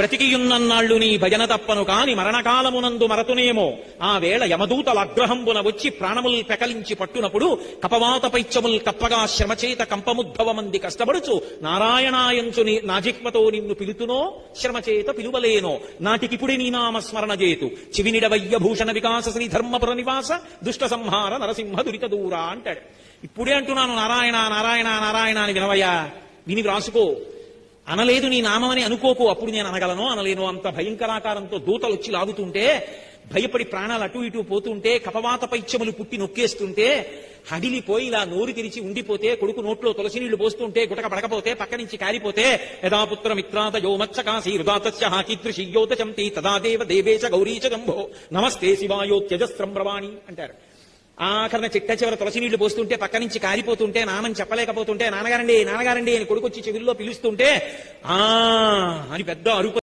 బ్రతికియున్నన్నాళ్ళు నీ భజన తప్పను కాని మరణకాలమునందు మరతునేమో. ఆ వేళ యమదూతల అగ్రహంబున వచ్చి ప్రాణముల్ పెకలించి పట్టునప్పుడు కపవాత పైత్యముల్ కప్పగా శ్రమచేత కంపముద్భవమంది కష్టపడుచు నారాయణాయంచు నీ నాజిక్మతో నిన్ను పిలుతునో శ్రమచేత పిలువలేనో. నాటికిపుడి నీ నామ స్మరణ చేతు. చివినిడవయ్య భూషణ వికాస శ్రీ ధర్మపుర నివాస దుష్ట సంహార నరసింహ దురిత దూరా అంటాడు. ఇప్పుడే అంటున్నాను నారాయణ నారాయణ నారాయణ అని వినవయ్యా. విని వ్రాసుకో. అనలేదు నీ నామమని అనుకోకు అప్పుడు నేను అనగలను అనలేను. అంత భయంకరాకారంతో దూతలు వచ్చి లాగుతుంటే భయపడి ప్రాణాలు అటు ఇటు పోతుంటే కపవాత పైత్యములు పుట్టి నొక్కేస్తుంటే హడిలిపోయి ఇలా నోరు తెరిచి ఉండిపోతే కొడుకు నోట్లో తులసి నీళ్ళు పోస్తుంటే గుటక పడకపోతే పక్క నుంచి కారిపోతే యథాపుత్ర మిత్రాత యో మత్సకాసి హృదాతస్య హాకీదృశీయోత చంతి తదా దేవ దేవేశ గౌరీచ గంభో. నమస్తే శివాయో త్యజస్త్రం బ్రవాణి అంటారు. ఆఖరణ చిట్ట చివర తులసి నీళ్ళు పోస్తుంటే పక్క నుంచి కారిపోతుంటే నామని చెప్పలేకపోతుంటే నాన్నగారండి నాన్నగారండి అని కొడుకొచ్చి చెవిలో పిలుస్తుంటే ఆ అని పెద్ద అరుపు